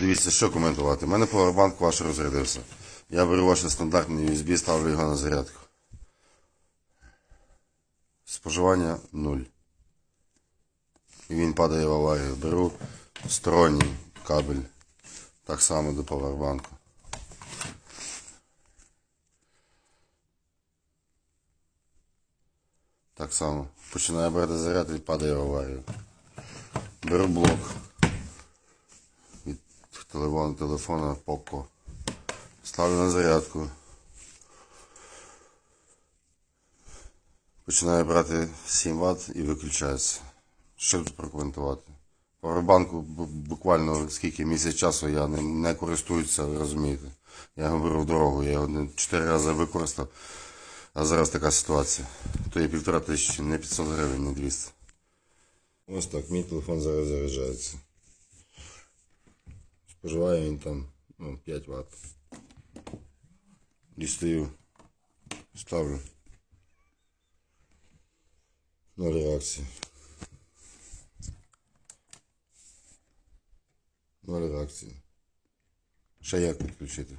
Дивіться, що коментувати. У мене повербанк ваш розрядився. Я беру ваш стандартний USB, ставлю його на зарядку. Споживання 0. І він падає в аварію. Беру сторонній кабель. Так само до повербанку. Так само. Починає брати заряд і падає в аварію. Беру блок від телефону, телефона Poco. Ставлю на зарядку. Починає брати 7 Вт і виключається. Що тут прокоментувати? Поwerbanку буквально скільки місяць часу я не, не користуюся, ви розумієте. Я його беру в дорогу, я його не- чотири рази використав, а зараз така ситуація. То є півтора тисячі, не 500 гривень, не 200. Ось так, мій телефон зараз заряджається. Споживає він там ну, 5 Вт. Дістаю, ставлю. на реакції. Ну реакції. Шаяк як підключити?